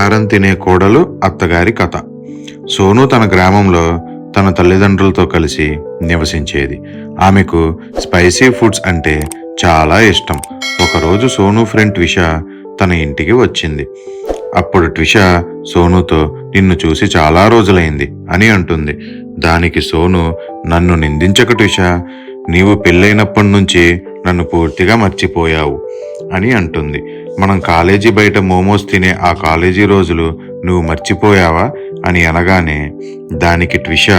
కారం తినే కోడలు అత్తగారి కథ. సోను తన గ్రామంలో తన తల్లిదండ్రులతో కలిసి నివసించేది. ఆమెకు స్పైసీ ఫుడ్స్ అంటే చాలా ఇష్టం. ఒకరోజు సోను ఫ్రెండ్ ట్విష తన ఇంటికి వచ్చింది. అప్పుడు ట్విష సోనుతో నిన్ను చూసి చాలా రోజులైంది అని అంటుంది. దానికి సోను నన్ను నిందించక ట్విష నీవు పెళ్ళైనప్పటి నుంచి నన్ను పూర్తిగా మర్చిపోయావు అని అంటుంది. మనం కాలేజీ బయట మోమోస్ తినే ఆ కాలేజీ రోజులు నువ్వు మర్చిపోయావా? అని అనగానే దానికి ట్విష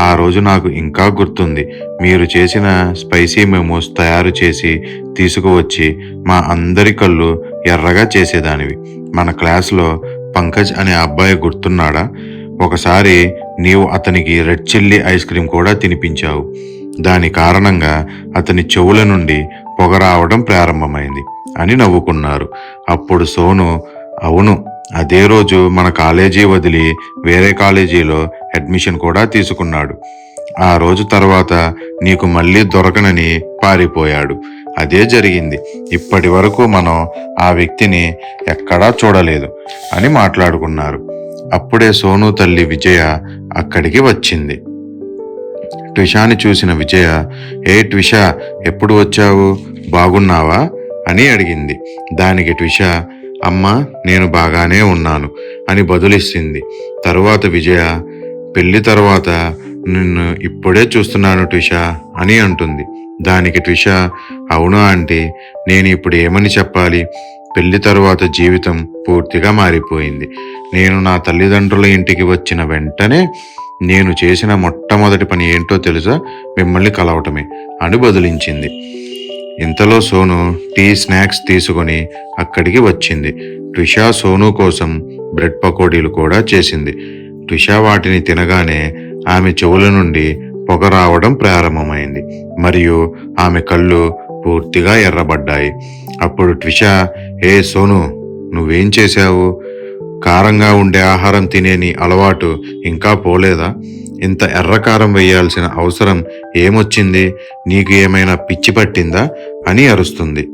ఆ రోజు నాకు ఇంకా గుర్తుంది. మీరు చేసిన స్పైసీ మోమోస్ తయారు చేసి తీసుకువచ్చి మా అందరి కళ్ళు ఎర్రగా చేసేదానివి. మన క్లాస్లో పంకజ్ అనే అబ్బాయి గుర్తున్నాడా? ఒకసారి నీవు అతనికి రెడ్ చిల్లీ ఐస్ క్రీమ్ కూడా తినిపించావు. దాని కారణంగా అతని చెవుల నుండి పొగ రావడం ప్రారంభమైంది. అని నవ్వుకున్నారు. అప్పుడు సోను అవును అదే రోజు మన కాలేజీ వదిలి వేరే కాలేజీలో అడ్మిషన్ కూడా తీసుకున్నాడు. ఆ రోజు తర్వాత నీకు మళ్ళీ దొరకనని పారిపోయాడు. అదే జరిగింది. ఇప్పటి వరకు మనం ఆ వ్యక్తిని ఎక్కడా చూడలేదు అని మాట్లాడుకున్నారు. అప్పుడే సోను తల్లి విజయ అక్కడికి వచ్చింది. ట్విషాని చూసిన విజయ ఏ ట్విష ఎప్పుడు వచ్చావు? బాగున్నావా? అని అడిగింది. దానికి ట్విష అమ్మ నేను బాగానే ఉన్నాను అని బదులిస్తుంది. తరువాత విజయ పెళ్ళి తర్వాత నిన్ను ఇప్పుడే చూస్తున్నాను ట్విష అని అంటుంది. దానికి ట్విష అవును ఆంటీ నేను ఇప్పుడు ఏమని చెప్పాలి? పెళ్ళి తరువాత జీవితం పూర్తిగా మారిపోయింది. నేను నా తల్లిదండ్రుల ఇంటికి వచ్చిన వెంటనే నేను చేసిన మొట్టమొదటి పని ఏంటో తెలుసా? మిమ్మల్ని కలవటమే అని బదిలించింది. ఇంతలో సోను టీ స్నాక్స్ తీసుకొని అక్కడికి వచ్చింది. ట్విషా సోను కోసం బ్రెడ్ పకోడీలు కూడా చేసింది. ట్విషా వాటిని తినగానే ఆమె చెవుల నుండి పొగ రావడం ప్రారంభమైంది. మరియు ఆమె కళ్ళు పూర్తిగా ఎర్రబడ్డాయి. అప్పుడు ట్విషా ఏ సోను నువ్వేం చేశావు? కారంగా ఉండే ఆహారం తినే నీ అలవాటు ఇంకా పోలేదా? ఇంత ఎర్రకారం వేయాల్సిన అవసరం ఏమొచ్చింది? నీకు ఏమైనా పిచ్చి పట్టిందా? అని అరుస్తుంది.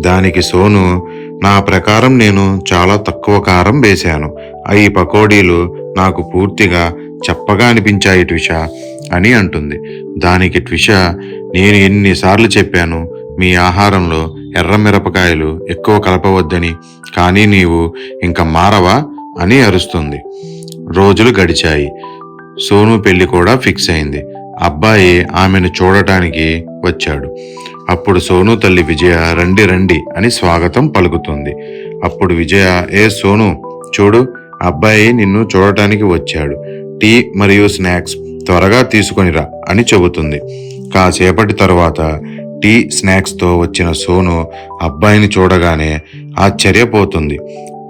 దానికి సోను నా ప్రకారం నేను చాలా తక్కువ కారం వేశాను. ఈ పకోడీలు నాకు పూర్తిగా చెప్పగా అనిపించాయి ట్విష అని అంటుంది. దానికి ట్విష నేను ఎన్నిసార్లు చెప్పాను మీ ఆహారంలో ఎర్ర మిరపకాయలు ఎక్కువ కలపవద్దని కానీ నీవు ఇంకా మారవా? అని అరుస్తుంది. రోజులు గడిచాయి. సోను పెళ్ళి కూడా ఫిక్స్ అయింది. అబ్బాయి ఆమెను చూడటానికి వచ్చాడు. అప్పుడు సోను తల్లి విజయ రండి రండి అని స్వాగతం పలుకుతుంది. అప్పుడు విజయ ఏ సోను చూడు అబ్బాయి నిన్ను చూడటానికి వచ్చాడు. టీ మరియు స్నాక్స్ త్వరగా తీసుకొనిరా అని చెబుతుంది. కాసేపటి తరువాత టీ స్నాక్స్తో వచ్చిన సోను అబ్బాయిని చూడగానే ఆశ్చర్యపోతుంది.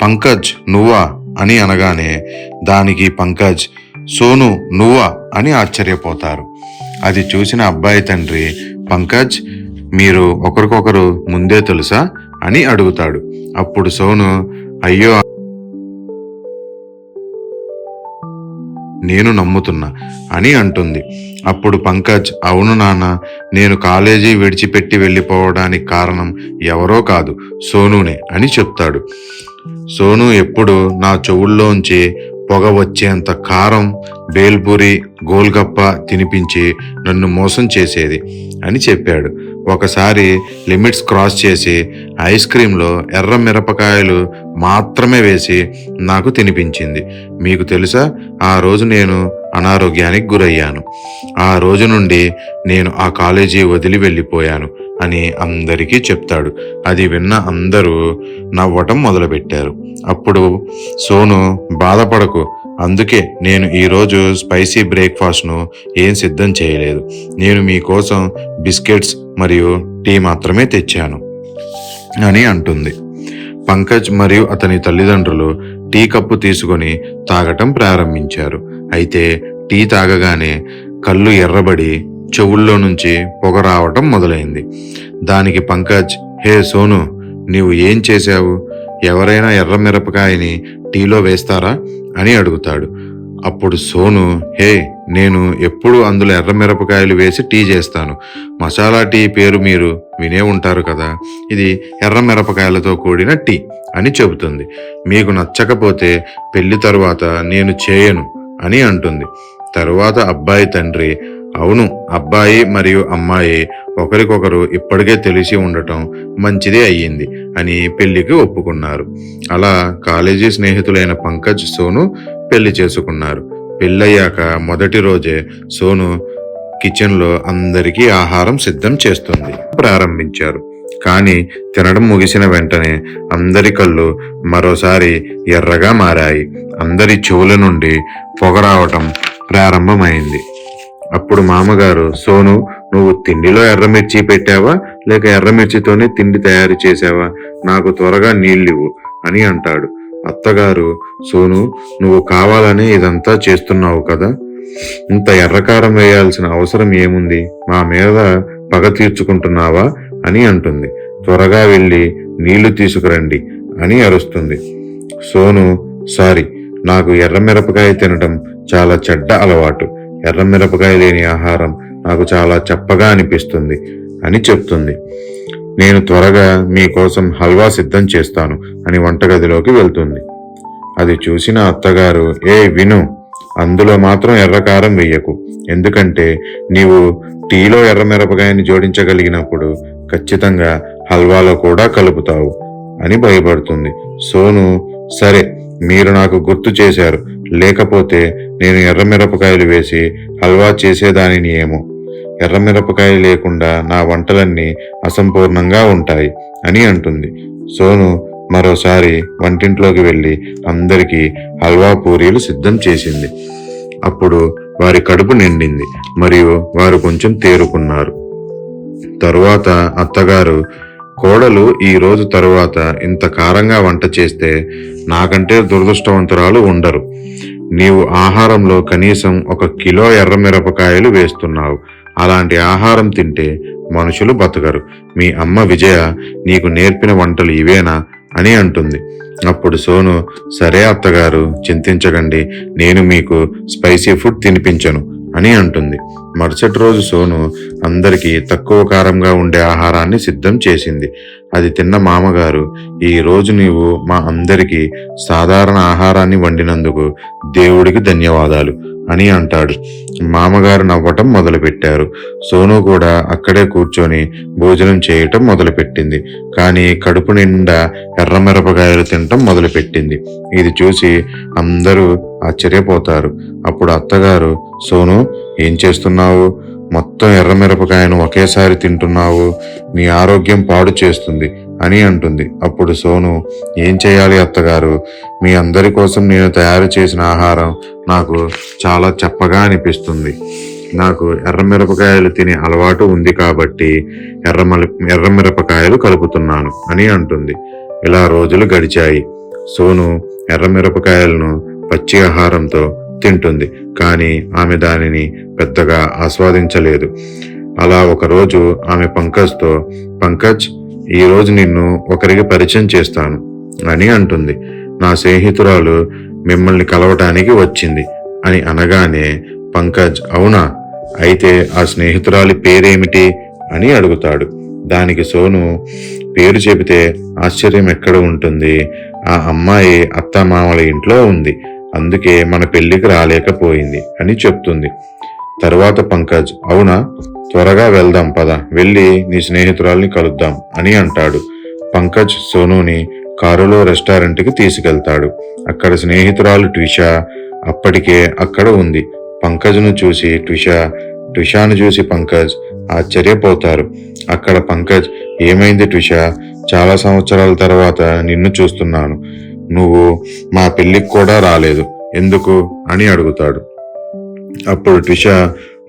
పంకజ్ నువ్వా? అని అనగానే దానికి పంకజ్ సోను నువ్వా? అని ఆశ్చర్యపోతారు. అది చూసిన అబ్బాయి తండ్రి పంకజ్ మీరు ఒకరికొకరు ముందే తెలుసా? అని అడుగుతాడు. అప్పుడు సోను అయ్యో నేను నమ్ముతున్నా అని అంటుంది. అప్పుడు పంకజ్ అవును నాన్న నేను కాలేజీ విడిచిపెట్టి వెళ్ళిపోవడానికి కారణం ఎవరో కాదు సోనునే అని చెప్తాడు. సోను ఎప్పుడు నా చెవుల్లోంచి పొగ వచ్చేంత కారం బేల్పూరి గోల్గప్ప తినిపించి నన్ను మోసం చేసేది అని చెప్పాడు. ఒకసారి లిమిట్స్ క్రాస్ చేసి ఐస్ క్రీంలో ఎర్ర మిరపకాయలు మాత్రమే వేసి నాకు తినిపించింది. మీకు తెలుసా? ఆ రోజు నేను అనారోగ్యానికి గురయ్యాను. ఆ రోజు నుండి నేను ఆ కాలేజీ వదిలి వెళ్ళిపోయాను అని అందరికీ చెప్తాడు. అది విన్న అందరూ నవ్వటం మొదలుపెట్టారు. అప్పుడు సోను బాధపడకు. అందుకే నేను ఈరోజు స్పైసీ బ్రేక్ఫాస్ట్ను ఏం సిద్ధం చేయలేదు. నేను మీకోసం బిస్కెట్స్ మరియు టీ మాత్రమే తెచ్చాను. అని అంటుంది. పంకజ్ మరియు అతని తల్లిదండ్రులు టీ కప్పు తీసుకొని తాగటం ప్రారంభించారు. అయితే టీ తాగగానే కళ్ళు ఎర్రబడి చెవుల్లో నుంచి పొగ రావటం మొదలైంది. దానికి పంకజ్ హే సోను నీవు ఏం చేశావు? ఎవరైనా ఎర్ర మిరపకాయని టీలో వేస్తారా? అని అడుగుతాడు. అప్పుడు సోను హే నేను ఎప్పుడు అందులో ఎర్ర మిరపకాయలు వేసి టీ చేస్తాను. మసాలా టీ పేరు మీరు వినే ఉంటారు కదా? ఇది ఎర్ర మిరపకాయలతో కూడిన టీ అని చెబుతుంది. మీకు నచ్చకపోతే పెళ్ళి తరువాత నేను చేయను అని అంటుంది. తరువాత అబ్బాయి తండ్రి అవును అబ్బాయి మరియు అమ్మాయి ఒకరికొకరు ఇప్పటికే తెలిసి ఉండటం మంచిదే అయ్యింది అని పెళ్ళికి ఒప్పుకున్నారు. అలా కాలేజీ స్నేహితులైన పంకజ్ సోను పెళ్ళి చేసుకున్నారు. పెళ్ళయ్యాక మొదటి రోజే సోను కిచెన్లో అందరికీ ఆహారం సిద్ధం చేస్తుంది ప్రారంభించారు. కానీ తినడం ముగిసిన వెంటనే అందరి కళ్ళు మరోసారి ఎర్రగా మారాయి. అందరి చెవుల నుండి పొగ రావటం ప్రారంభమైంది. అప్పుడు మామగారు సోను నువ్వు తిండిలో ఎర్రమిర్చి పెట్టావా? లేక ఎర్రమిర్చితోనే తిండి తయారు చేసావా నాకు త్వరగా నీళ్ళివ్వు అని అంటాడు. అత్తగారు సోను నువ్వు కావాలని ఇదంతా చేస్తున్నావు కదా? ఇంత ఎర్రకారం వేయాల్సిన అవసరం ఏముంది? మా మీద పగ తీర్చుకుంటున్నావా? అని అంటుంది. త్వరగా వెళ్ళి నీళ్ళు తీసుకురండి అని అరుస్తుంది. సోను సారీ నాకు ఎర్రమిరపకాయ తినడం చాలా చెడ్డ అలవాటు. ఎర్రమిరపకాయ లేని ఆహారం నాకు చాలా చప్పగా అనిపిస్తుంది అని చెప్తుంది. నేను త్వరగా మీకోసం హల్వా సిద్ధం చేస్తాను అని వంటగదిలోకి వెళ్తుంది. అది చూసిన అత్తగారు ఏ విను అందులో మాత్రం ఎర్రకారం వెయ్యకు. ఎందుకంటే నీవు టీలో ఎర్రమిరపకాయని జోడించగలిగినప్పుడు ఖచ్చితంగా హల్వాలో కూడా కలుపుతావు అని భయపడుతుంది. సోను సరే మీరు నాకు గుర్తు చేశారు. లేకపోతే నేను ఎర్రమిరపకాయలు వేసి హల్వా చేసేదానిని ఏమో. ఎర్రమిరపకాయ లేకుండా నా వంటలన్నీ అసంపూర్ణంగా ఉంటాయి అని అంటుంది. సోను మరోసారి వంటింట్లోకి వెళ్ళి అందరికీ హల్వా పూరీలు సిద్ధం చేసింది. అప్పుడు వారి కడుపు నిండింది మరియు వారు కొంచెం తేరుకున్నారు. తరువాత అత్తగారు కోడలు ఈ రోజు తరువాత ఇంత కారంగా వంట చేస్తే నాకంటే దురదృష్టవంతురాలు ఉండరు. నీవు ఆహారంలో కనీసం ఒక కిలో ఎర్రమిరపకాయలు వేస్తున్నావు. అలాంటి ఆహారం తింటే మనుషులు బతకరు. మీ అమ్మ విజయ నీకు నేర్పిన వంటలు ఇవేనా అని అంటుంది. అప్పుడు సోను సరే అత్తగారు చింతించకండి. నేను మీకు స్పైసీ ఫుడ్ తినిపించను. అని అంటుంది. మరుసటి రోజు సోను అందరికీ తక్కువ కారంగా ఉండే ఆహారాన్ని సిద్ధం చేసింది. అది తిన్న మామగారు ఈ రోజు నీవు మా అందరికీ సాధారణ ఆహారాన్ని వండినందుకు దేవుడికి ధన్యవాదాలు అని అంటాడు. మామగారు నవ్వటం మొదలుపెట్టారు. సోను కూడా అక్కడే కూర్చొని భోజనం చేయటం మొదలుపెట్టింది. కానీ కడుపు నిండా ఎర్రమిరపకాయలు తినటం మొదలుపెట్టింది. ఇది చూసి అందరూ ఆశ్చర్యపోతారు. అప్పుడు అత్తగారు సోను ఏం చేస్తున్నావు? మొత్తం ఎర్రమిరపకాయను ఒకేసారి తింటున్నావు నీ ఆరోగ్యం పాడు చేస్తుంది అని అంటుంది. అప్పుడు సోను ఏం చేయాలి అత్తగారు? మీ అందరి కోసం నేను తయారు చేసిన ఆహారం నాకు చాలా చప్పగా అనిపిస్తుంది. నాకు ఎర్రమిరపకాయలు తినే అలవాటు ఉంది కాబట్టి ఎర్రమలి ఎర్రమిరపకాయలు కలుపుతున్నాను అని అంటుంది. ఇలా రోజులు గడిచాయి. సోను ఎర్రమిరపకాయలను పచ్చి ఆహారంతో తింటుంది కానీ ఆమె దానిని పెద్దగా ఆస్వాదించలేదు. అలా ఒకరోజు ఆమె పంకజ్తో పంకజ్ ఈరోజు నిన్ను ఒకరికి పరిచయం చేస్తాను అని అంటుంది. నా స్నేహితురాలు మిమ్మల్ని కలవటానికి వచ్చింది అని అనగానే పంకజ్ అవునా? అయితే ఆ స్నేహితురాలి పేరేమిటి? అని అడుగుతాడు. దానికి సోను పేరు చెబితే ఆశ్చర్యం ఎక్కడ ఉంటుంది? ఆ అమ్మాయి అత్తమామల ఇంట్లో ఉంది. అందుకే మన పెళ్ళికి రాలేకపోయింది అని చెప్తుంది. తర్వాత పంకజ్ అవునా? త్వరగా వెళ్దాం పద. వెళ్ళి నీ స్నేహితురాల్ని కలుద్దాం అని అంటాడు. పంకజ్ సోనూని కారులో రెస్టారెంట్కి తీసుకెళ్తాడు. అక్కడ స్నేహితురాలు ట్విషా అప్పటికే అక్కడ ఉంది. పంకజ్ను చూసి ట్విషా ట్విషాను చూసి పంకజ్ ఆశ్చర్యపోతారు. అక్కడ పంకజ్ ఏమైంది ట్విషా చాలా సంవత్సరాల తర్వాత నిన్ను చూస్తున్నాను. నువ్వు మా పెళ్ళికి కూడా రాలేదు. ఎందుకు? అని అడుగుతాడు. అప్పుడు టిష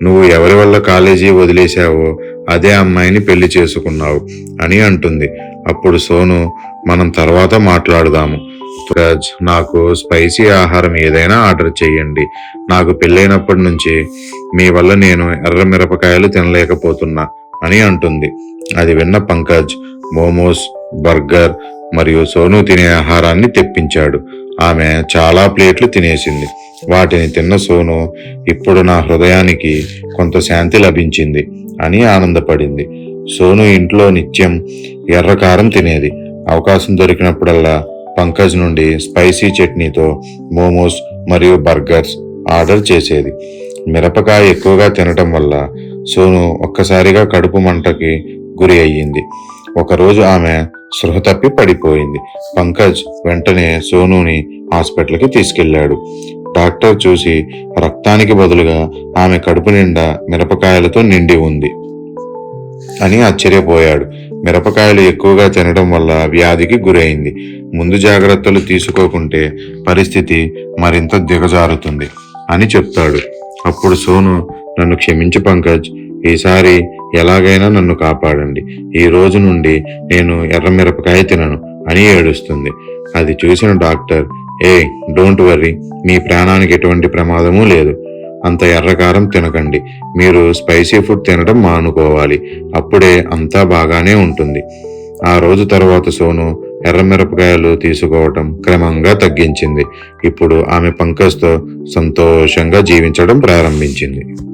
నువ్వు ఎవరి వల్ల కాలేజీ వదిలేశావో అదే అమ్మాయిని పెళ్ళి చేసుకున్నావు అని అంటుంది. అప్పుడు సోను మనం తర్వాత మాట్లాడుదాము. రాజ్ నాకు స్పైసీ ఆహారం ఏదైనా ఆర్డర్ చేయండి నాకు పెళ్ళైనప్పటి నుంచి మీ వల్ల నేను ఎర్ర మిరపకాయలు తినలేకపోతున్నా అని అంటుంది. అది విన్న పంకజ్ మోమోస్ బర్గర్ మరియు సోను తినే ఆహారాన్ని తెప్పించాడు. ఆమె చాలా ప్లేట్లు తినేసింది. వాటిని తిన్న సోను ఇప్పుడు నా హృదయానికి కొంత శాంతి లభించింది అని ఆనందపడింది. సోను ఇంట్లో నిత్యం ఎర్రకారం తినేది. అవకాశం దొరికినప్పుడల్లా పంకజ్ నుండి స్పైసీ చట్నీతో మోమోస్ మరియు బర్గర్స్ ఆర్డర్ చేసేది. మిరపకాయ ఎక్కువగా తినటం వల్ల సోను ఒక్కసారిగా కడుపు మంటకి గురి అయ్యింది. ఒకరోజు ఆమె స్పృహ తప్పి పడిపోయింది. పంకజ్ వెంటనే సోనుని హాస్పిటల్కి తీసుకెళ్ళాడు డాక్టర్ చూసి రక్తానికి బదులుగా ఆమె కడుపు నిండా మిరపకాయలతో నిండి ఉంది అని ఆశ్చర్యపోయాడు. మిరపకాయలు ఎక్కువగా తినడం వల్ల వ్యాధికి గురైంది. ముందు జాగ్రత్తలు తీసుకోకుంటే పరిస్థితి మరింత దిగజారుతుంది అని చెప్తాడు. అప్పుడు సోను నన్ను క్షమించు పంకజ్ ఈసారి ఎలాగైనా నన్ను కాపాడండి. ఈ రోజు నుండి నేను ఎర్ర మిరపకాయ తినను అని ఏడుస్తుంది. అది చూసిన డాక్టర్ ఏ డోంట్ వర్రీ మీ ప్రాణానికి ఎటువంటి ప్రమాదమూ లేదు. అంత ఎర్రకారం తినకండి. మీరు స్పైసీ ఫుడ్ తినడం మానుకోవాలి. అప్పుడే అంతా బాగానే ఉంటుంది. ఆ రోజు తర్వాత సోను ఎర్రమిరపకాయలు తీసుకోవటం క్రమంగా తగ్గించింది. ఇప్పుడు ఆమె పంకజ్తో సంతోషంగా జీవించడం ప్రారంభించింది.